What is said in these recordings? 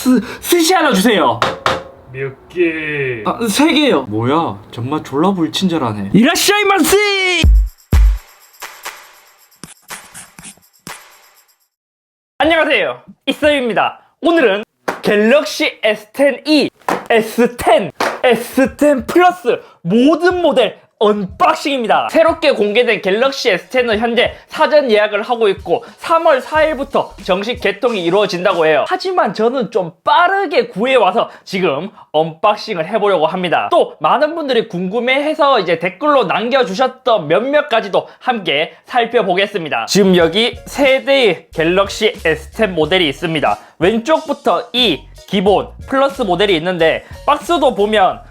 스, 스시 하나 주세요. 몇 개? 아, 세 개요. 뭐야, 정말 졸라 불친절하네. 이라시아이마스! 안녕하세요. 이서입니다. 오늘은 갤럭시 S10e, S10, S10 플러스 모든 모델 언박싱입니다. 새롭게 공개된 갤럭시 S10은 현재 사전 예약을 하고 있고 3월 4일부터 정식 개통이 이루어진다고 해요. 하지만 저는 좀 빠르게 구해와서 지금 언박싱을 해보려고 합니다. 또 많은 분들이 궁금해해서 이제 댓글로 남겨주셨던 몇몇 가지도 함께 살펴보겠습니다. 지금 여기 세 대의 갤럭시 S10 모델이 있습니다. 왼쪽부터 이 기본 플러스 모델이 있는데 박스도 보면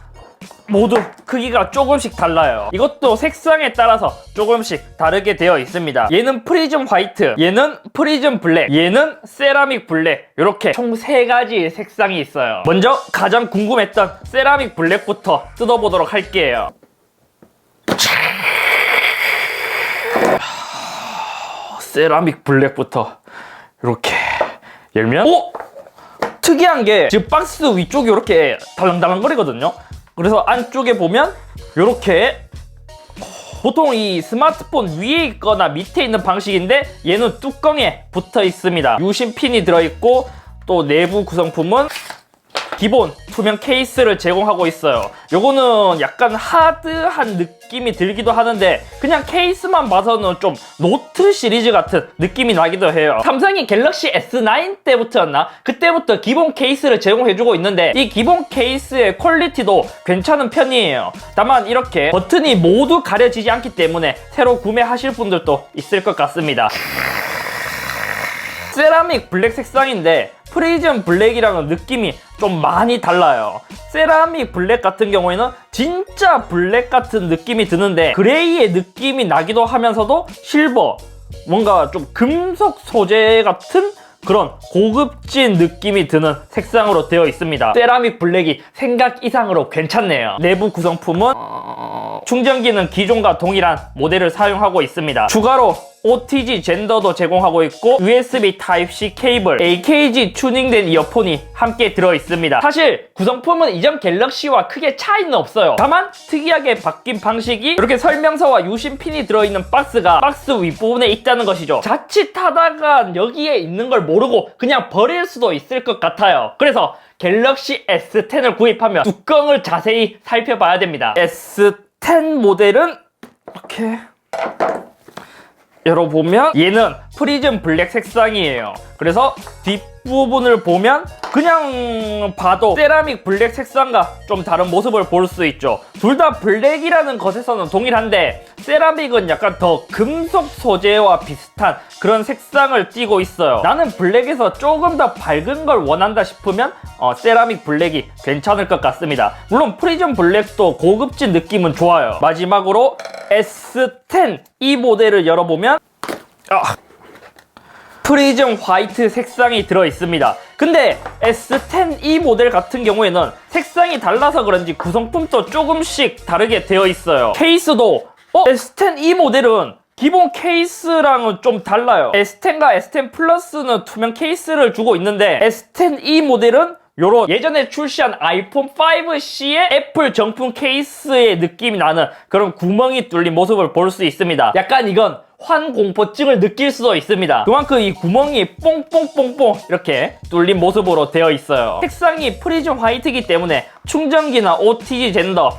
모두 크기가 조금씩 달라요. 이것도 색상에 따라서 조금씩 다르게 되어 있습니다. 얘는 프리즘 화이트, 얘는 프리즘 블랙, 얘는 세라믹 블랙 이렇게 총 세 가지 색상이 있어요. 먼저 가장 궁금했던 세라믹 블랙부터 뜯어보도록 할게요. 세라믹 블랙부터 이렇게 열면 오! 특이한 게 지금 박스 위쪽이 이렇게 달랑달랑거리거든요. 그래서 안쪽에 보면 이렇게 보통 이 스마트폰 위에 있거나 밑에 있는 방식인데 얘는 뚜껑에 붙어 있습니다. 유심 핀이 들어있고 또 내부 구성품은 기본 투명 케이스를 제공하고 있어요. 요거는 약간 하드한 느낌이 들기도 하는데 그냥 케이스만 봐서는 좀 노트 시리즈 같은 느낌이 나기도 해요. 삼성이 갤럭시 S9 때부터였나? 그때부터 기본 케이스를 제공해주고 있는데 이 기본 케이스의 퀄리티도 괜찮은 편이에요. 다만 이렇게 버튼이 모두 가려지지 않기 때문에 새로 구매하실 분들도 있을 것 같습니다. 세라믹 블랙 색상인데 프리즘 블랙이랑은 느낌이 좀 많이 달라요. 세라믹 블랙 같은 경우에는 진짜 블랙 같은 느낌이 드는데 그레이의 느낌이 나기도 하면서도 실버 뭔가 좀 금속 소재 같은 그런 고급진 느낌이 드는 색상으로 되어 있습니다. 세라믹 블랙이 생각 이상으로 괜찮네요. 내부 구성품은 어, 충전기는 기존과 동일한 모델을 사용하고 있습니다. 추가로 OTG 젠더도 제공하고 있고 USB Type-C 케이블, AKG 튜닝된 이어폰이 함께 들어 있습니다. 사실 구성품은 이전 갤럭시와 크게 차이는 없어요. 다만 특이하게 바뀐 방식이 이렇게 설명서와 유심핀이 들어있는 박스가 박스 윗부분에 있다는 것이죠. 자칫하다가 여기에 있는 걸 모르고 그냥 버릴 수도 있을 것 같아요. 그래서 갤럭시 S10을 구입하면 뚜껑을 자세히 살펴봐야 됩니다. S10 모델은 이렇게 열어보면 얘는 프리즘 블랙 색상이에요. 그래서 뒷 부분을 보면 그냥 봐도 세라믹 블랙 색상과 좀 다른 모습을 볼 수 있죠. 둘 다 블랙이라는 것에서는 동일한데 세라믹은 약간 더 금속 소재와 비슷한 그런 색상을 띠고 있어요. 나는 블랙에서 조금 더 밝은 걸 원한다 싶으면 어, 세라믹 블랙이 괜찮을 것 같습니다. 물론 프리즘 블랙도 고급진 느낌은 좋아요. 마지막으로 S10 이 모델을 열어보면 아, 프리즘 화이트 색상이 들어 있습니다. 근데 S10 이 모델 같은 경우에는 색상이 달라서 그런지 구성품도 조금씩 다르게 되어 있어요. 케이스도 어? S10 이 모델은 기본 케이스랑은 좀 달라요. S10과 S10 플러스는 투명 케이스를 주고 있는데 S10 이 모델은 요런 예전에 출시한 아이폰 5C의 애플 정품 케이스의 느낌이 나는 그런 구멍이 뚫린 모습을 볼 수 있습니다. 약간 이건 환공포증을 느낄 수도 있습니다. 그만큼 이 구멍이 뽕뽕뽕뽕 이렇게 뚫린 모습으로 되어 있어요. 색상이 프리즘 화이트이기 때문에 충전기나 OTG 젠더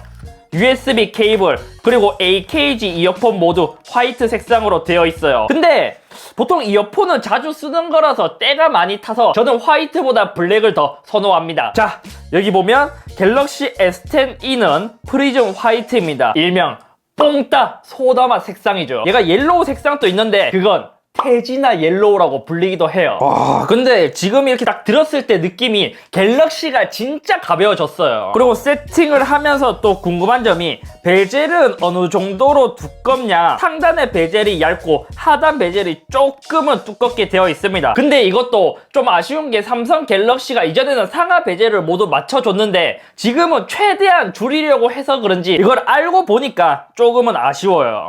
USB 케이블 그리고 AKG 이어폰 모두 화이트 색상으로 되어 있어요. 근데 보통 이어폰은 자주 쓰는 거라서 때가 많이 타서 저는 화이트보다 블랙을 더 선호합니다. 자, 여기 보면 갤럭시 S10e는 프리즘 화이트입니다. 일명 뽕따 소다맛 색상이죠. 얘가 옐로우 색상도 있는데 그건 태지나 옐로우라고 불리기도 해요. 와, 근데 지금 이렇게 딱 들었을 때 느낌이 갤럭시가 진짜 가벼워졌어요. 그리고 세팅을 하면서 또 궁금한 점이 베젤은 어느 정도로 두껍냐? 상단의 베젤이 얇고 하단 베젤이 조금은 두껍게 되어 있습니다. 근데 이것도 좀 아쉬운 게 삼성 갤럭시가 이전에는 상하 베젤을 모두 맞춰줬는데 지금은 최대한 줄이려고 해서 그런지 이걸 알고 보니까 조금은 아쉬워요.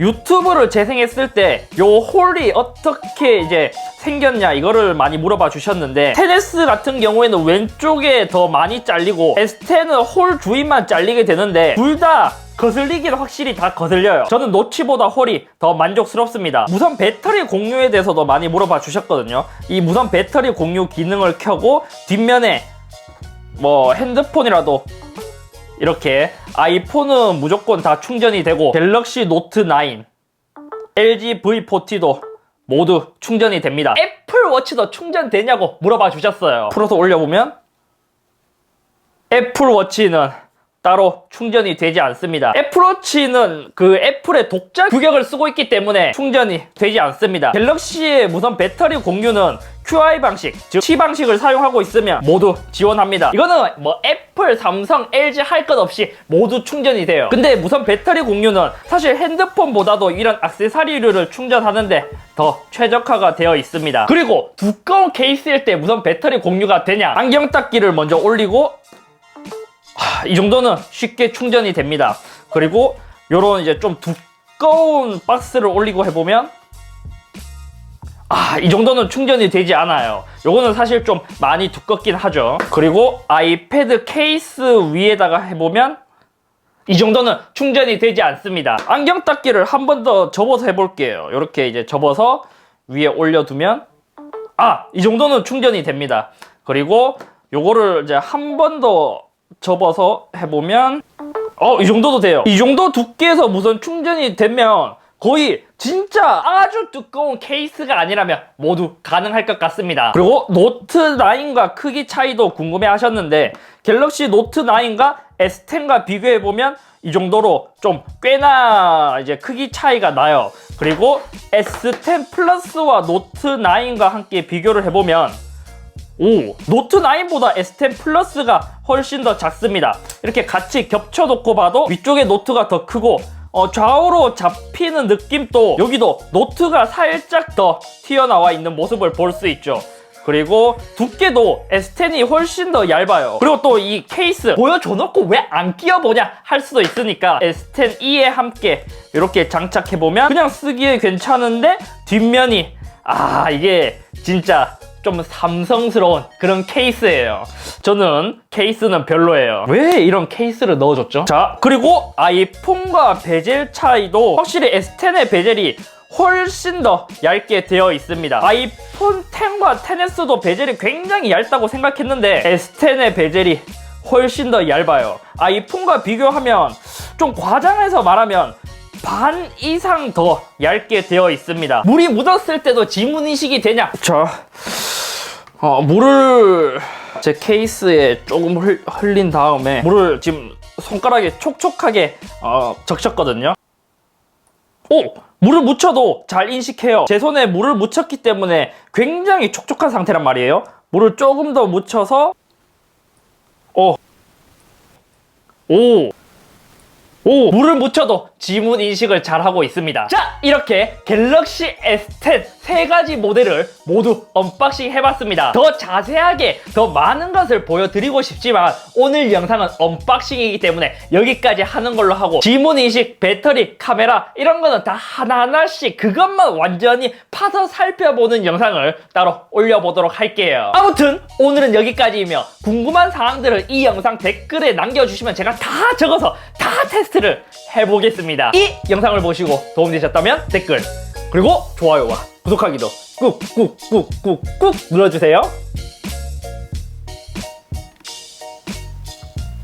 유튜브를 재생했을 때 요 홀이 어떻게 이제 생겼냐 이거를 많이 물어봐 주셨는데 테네스 같은 경우에는 왼쪽에 더 많이 잘리고 S10은 홀 주위만 잘리게 되는데 둘다 거슬리기는 확실히 다 거슬려요. 저는 노치보다 홀이 더 만족스럽습니다. 무선 배터리 공유에 대해서도 많이 물어봐 주셨거든요. 이 무선 배터리 공유 기능을 켜고 뒷면에 뭐 핸드폰이라도 이렇게 아이폰은 무조건 다 충전이 되고 갤럭시 노트 9, LG V40도 모두 충전이 됩니다. 애플워치도 충전되냐고 물어봐 주셨어요. 풀어서 올려보면 애플워치는 따로 충전이 되지 않습니다. 애플워치는 그 애플의 독자 규격을 쓰고 있기 때문에 충전이 되지 않습니다. 갤럭시의 무선 배터리 공유는 QI 방식, 즉 C 방식을 사용하고 있으면 모두 지원합니다. 이거는 뭐 애플, 삼성, LG 할 것 없이 모두 충전이 돼요. 근데 무선 배터리 공유는 사실 핸드폰보다도 이런 액세서리류를 충전하는데 더 최적화가 되어 있습니다. 그리고 두꺼운 케이스일 때 무선 배터리 공유가 되냐? 안경 닦기를 먼저 올리고 하, 이 정도는 쉽게 충전이 됩니다. 그리고 요런 이제 좀 두꺼운 박스를 올리고 해보면 아, 이 정도는 충전이 되지 않아요. 요거는 사실 좀 많이 두껍긴 하죠. 그리고 아이패드 케이스 위에다가 해보면 이 정도는 충전이 되지 않습니다. 안경 닦기를 한 번 더 접어서 해볼게요. 이렇게 이제 접어서 위에 올려두면 아, 이 정도는 충전이 됩니다. 그리고 요거를 이제 한 번 더 접어서 해보면 어, 이 정도도 돼요. 이 정도 두께에서 무선 충전이 되면 거의 진짜 아주 두꺼운 케이스가 아니라면 모두 가능할 것 같습니다. 그리고 노트 9과 크기 차이도 궁금해 하셨는데 갤럭시 노트 9과 S10과 비교해 보면 이 정도로 좀 꽤나 이제 크기 차이가 나요. 그리고 S10 플러스와 노트 9과 함께 비교를 해보면 오, 노트 9보다 S10 플러스가 훨씬 더 작습니다. 이렇게 같이 겹쳐놓고 봐도 위쪽에 노트가 더 크고 어, 좌우로 잡히는 느낌도 여기도 노트가 살짝 더 튀어나와 있는 모습을 볼 수 있죠. 그리고 두께도 S10이 훨씬 더 얇아요. 그리고 또 이 케이스 보여줘놓고 왜 안 끼워보냐 할 수도 있으니까 S10e에 함께 이렇게 장착해보면 그냥 쓰기에 괜찮은데 뒷면이 아 이게 진짜 좀 삼성스러운 그런 케이스예요. 저는 케이스는 별로예요. 왜 이런 케이스를 넣어줬죠? 자, 그리고 아이폰과 베젤 차이도 확실히 S10의 베젤이 훨씬 더 얇게 되어 있습니다. 아이폰 10과 10s도 베젤이 굉장히 얇다고 생각했는데 S10의 베젤이 훨씬 더 얇아요. 아이폰과 비교하면 좀 과장해서 말하면 반 이상 더 얇게 되어 있습니다. 물이 묻었을 때도 지문 인식이 되냐? 자, 어, 물을 제 케이스에 조금 흘, 흘린 다음에 물을 지금 손가락에 촉촉하게 어, 적셨거든요. 오! 물을 묻혀도 잘 인식해요. 제 손에 물을 묻혔기 때문에 굉장히 촉촉한 상태란 말이에요. 물을 조금 더 묻혀서 오! 오! 오! 물을 묻혀도 지문 인식을 잘 하고 있습니다. 자, 이렇게 갤럭시 S10 세 가지 모델을 모두 언박싱 해봤습니다. 더 자세하게 더 많은 것을 보여드리고 싶지만 오늘 영상은 언박싱이기 때문에 여기까지 하는 걸로 하고 지문 인식, 배터리, 카메라 이런 거는 다 하나하나씩 그것만 완전히 파서 살펴보는 영상을 따로 올려보도록 할게요. 아무튼 오늘은 여기까지이며 궁금한 사항들을 이 영상 댓글에 남겨주시면 제가 다 적어서 다 테스트를 해보겠 습니다. 이 영상을 보시고 도움되셨다면 댓글 그리고 좋아요와 구독하기도 꾹꾹꾹꾹꾹 눌러주세요.